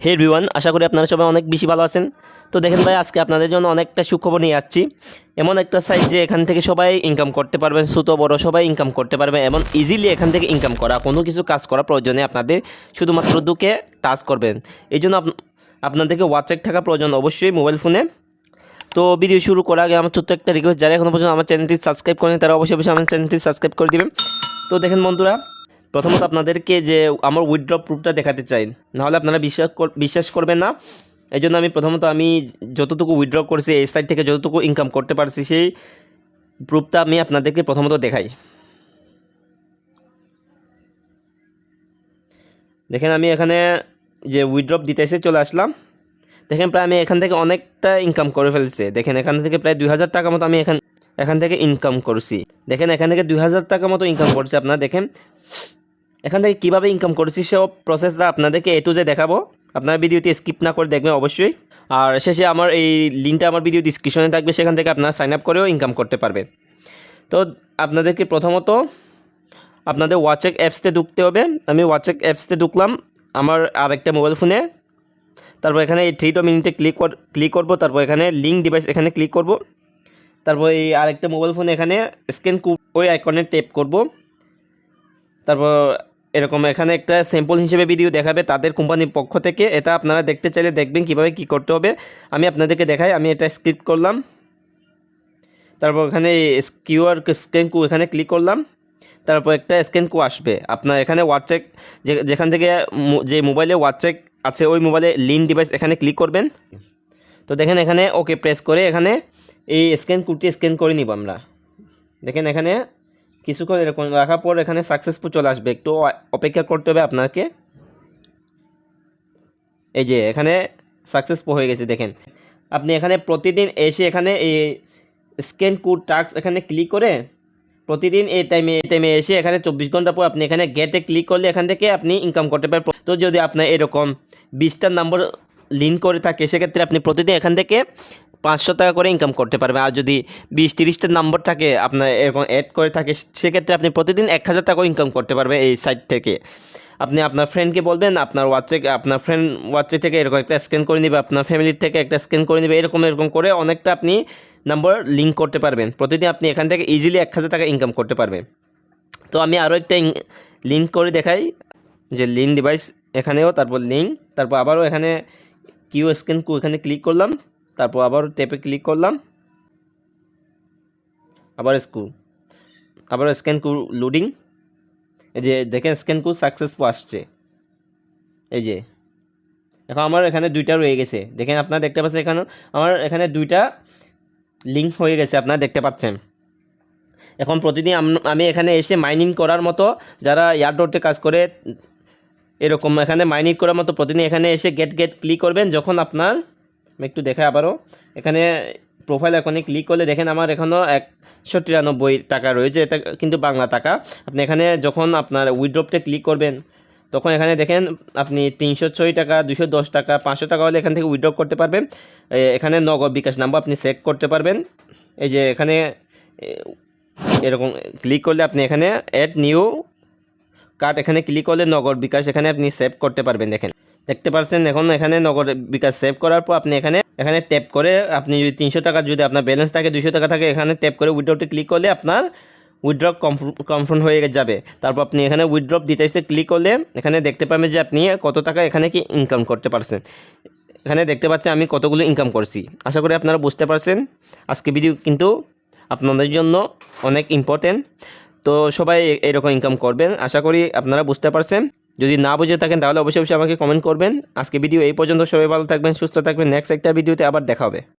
হে everyone আশা করি আপনারা সবাই অনেক বেশি ভালো আছেন। তো দেখেন ভাই, আজকে আপনাদের জন্য অনেকটা সুখবর নিয়ে আসছি। এমন একটা সাইট যে এখান থেকে সবাই ইনকাম করতে পারবেন ছোটো বড় সবাই ইনকাম করতে পারবেন এবং ইজিলি এখান থেকে ইনকাম করা, কোনো কিছু কাজ করা প্রয়োজনে আপনাদের শুধুমাত্র দুকে টাচ করবেন এই জন্য আপ- আপনাদেরকে হোয়াটসঅ্যাপ থাকা প্রয়োজন অবশ্যই মোবাইল ফোনে তো ভিডিও শুরু করার আগে আমার ছোট্ট একটা রিকোয়েস্ট যারা এখনও পর্যন্ত আমার চ্যানেলটি সাবস্ক্রাইব করেন, তারা অবশ্যই অবশ্যই আমার চ্যানেলটি সাবস্ক্রাইব করে দিবেন। তো দেখেন বন্ধুরা প্রথমত আপনাদেরকে যে আমার উইথড্র প্রুফটা দেখাতে চাই। নাহলে আপনারা বিশ্বাস বিশ্বাস করবেন না। এই জন্য আমি প্রথমত আমি যতটুকু উইথড্র করেছি, এই সাইড থেকে যতটুকু ইনকাম করতে পারছি, সেই প্রুফটা আমি আপনাদেরকে প্রথমত দেখাই। দেখেন আমি এখানে যে উইথড্রপ দিতে এসে চলে আসলাম। দেখেন প্রায় আমি এখান থেকে অনেকটা ইনকাম করে ফেলছে। দেখেন এখান থেকে প্রায় দুই হাজার টাকা মতো আমি এখান এখান থেকে ইনকাম করছি। দেখেন এখান থেকে দুই হাজার টাকা মতো ইনকাম করছি আপনারা, দেখেন। এখান থেকে কীভাবে ইনকাম করেছি সব প্রসেসটা আপনাদেরকে এ টু জে দেখাবো। আপনারা ভিডিওটি স্কিপ না করে দেখবেন অবশ্যই। আর শেষে আমার এই লিঙ্কটা আমার ভিডিও ডিসক্রিপশনে থাকবে, সেখান থেকে আপনারা সাইন আপ করেও ইনকাম করতে পারবেন। তো আপনাদেরকে প্রথমত আপনাদের হোয়াটসঅ্যাপ অ্যাপসতে ঢুকতে হবে। আমি হোয়াটসঅ্যাপ অ্যাপসতে ঢুকলাম, আমার আরেকটা মোবাইল ফোনে তারপর এখানে এই থ্রি মিনিটে ক্লিক ক্লিক করব, তারপর এখানে লিঙ্ক ডিভাইস এখানে ক্লিক করব। তারপর এই আরেকটা মোবাইল ফোনে এখানে স্ক্যান ওই আইকনে টেপ করব। তারপর এরকম এখানে একটা স্যাম্পল হিসেবে ভিডিও দেখাবে তাদের কোম্পানির পক্ষ থেকে। এটা আপনারা দেখতে চাইলে দেখবেন কীভাবে কি করতে হবে। আমি আপনাদেরকে দেখাই, আমি এটা স্ক্রিপ্ট করলাম। তারপর এখানে কিউআর স্ক্যান কু এখানে ক্লিক করলাম। তারপর একটা স্ক্যান কু আসবে। আপনার এখানে হোয়াটসঅ্যাপ যেখান থেকে যে মোবাইলে হোয়াটসঅ্যাপ আছে, ওই মোবাইলে লিঙ্ক ডিভাইস এখানে ক্লিক করবেন। তো দেখেন এখানে ওকে প্রেস করে এখানে এই স্ক্যান কুটি স্ক্যান করে নিব আমরা। দেখেন এখানে কিছুক্ষণ এরকম রাখার পর এখানে সাকসেসফুল চলে আসবে। একটু অপেক্ষা করতে হবে আপনাকে। এই যে, এখানে সাকসেসফুল হয়ে গেছে, দেখেন। আপনি এখানে প্রতিদিন এসে এখানে এই স্ক্যান কোড টাক্স এখানে ক্লিক করে প্রতিদিন এই টাইমে এই টাইমে এসে এখানে চব্বিশ ঘণ্টা পর আপনি এখানে গেটে ক্লিক করলে এখান থেকে আপনি ইনকাম করতে পারেন তো যদি আপনার এরকম বিশটার নম্বর লিঙ্ক করে থাকে, সেক্ষেত্রে আপনি প্রতিদিন এখান থেকে পাঁচশো টাকা করে ইনকাম করতে পারবেন আর যদি বিশ তিরিশটার নম্বর থাকে, আপনার এরকম অ্যাড করে থাকে, সেক্ষেত্রে আপনি প্রতিদিন এক হাজার টাকা ইনকাম করতে পারবেন এই সাইট থেকে। আপনি আপনার ফ্রেন্ডকে বলবেন, আপনার হোয়াটসঅ্যাপ আপনার ফ্রেন্ড হোয়াটসঅ্যাপ থেকে এরকম একটা স্ক্যান করে নেবে, আপনার ফ্যামিলির থেকে একটা স্ক্যান করে নেবে, এরকম এরকম করে অনেকটা আপনি নাম্বার লিঙ্ক করতে পারবেন। প্রতিদিন আপনি এখান থেকে ইজিলি এক হাজার টাকা ইনকাম করতে পারবেন। তো আমি আরও একটা লিঙ্ক করে দেখাই। যে লিঙ্ক ডিভাইস এখানেও, তারপর লিঙ্ক তারপর আবারও এখানে কিউ স্ক্যান এখানে ক্লিক করলাম। তারপর আবার টেপে ক্লিক করলাম। আবার স্কু আবার স্ক্যান কু লোডিং এই যে দেখেন স্ক্যান কু সাকসেসফুল আসছে। এই যে। এখন আমার এখানে দুইটা রয়ে গেছে। দেখেন আপনারা দেখতে পাচ্ছেন এখানে আমার এখানে দুইটা লিঙ্ক হয়ে গেছে, আপনারা দেখতে পাচ্ছেন। এখন প্রতিদিন আমি এখানে এসে মাইনিং করার মতো যারা এয়ারডোরতে কাজ করে, এরকম এখানে মাইনিং করার মতো প্রতিদিন এখানে এসে গেট গেট ক্লিক করবেন, যখন আপনার একটু দেখাই আবারও। এখানে প্রোফাইল এখনই ক্লিক করলে দেখেন আমার এখনও একশো তিরানব্বই টাকা রয়েছে, এটা কিন্তু বাংলা টাকা। আপনি এখানে যখন আপনার উইড্রপটে ক্লিক করবেন, তখন এখানে দেখেন আপনি তিনশো ছয় টাকা দুশো দশ টাকা, পাঁচশো টাকা হলে এখান থেকে উইড্রপ করতে পারবেন। এখানে নগদ বিকাশ নাম্বার আপনি সেট করতে পারবেন। এই যে এখানে এরকম ক্লিক করলে আপনি এখানে অ্যাড নিউ কার্ড এখানে ক্লিক করলে নগদ বিকাশ এখানে আপনি সেভ করতে পারবেন, দেখেন। দেখতে পাচ্ছেন, এখন এখানে নগদ বিকাশ সেভ করার পর আপনি এখানে এখানে ট্যাপ করে আপনি যদি তিনশো টাকা, যদি আপনার ব্যালেন্স থাকে দুশো টাকা থাকে, এখানে ট্যাপ করে উইড্রপটি ক্লিক করলে আপনার উইথড্রপ কনফার্ম হয়ে যাবে। তারপর আপনি এখানে উইথড্রপ ডিটেলসে ক্লিক করলে এখানে দেখতে পাবেন যে আপনি কত টাকা এখানে কি ইনকাম করতে পারছেন। এখানে দেখতে পাচ্ছেন আমি কতগুলো ইনকাম করছি। আশা করি আপনারা বুঝতে পারছেন। আজকে ভিডিও কিন্তু আপনাদের জন্য অনেক ইম্পর্টেন্ট তো সবাই এরকম ইনকাম করবেন। আশা করি আপনারা বুঝতে পারছেন। যদি না বুঝে থাকেন, তাহলে অবশ্যই অবশ্যই আমাকে কমেন্ট করবেন। আজকে ভিডিও এই পর্যন্ত। সবাই ভালো থাকবেন, সুস্থ থাকবেন। নেক্সট একটা ভিডিওতে আবার দেখা হবে।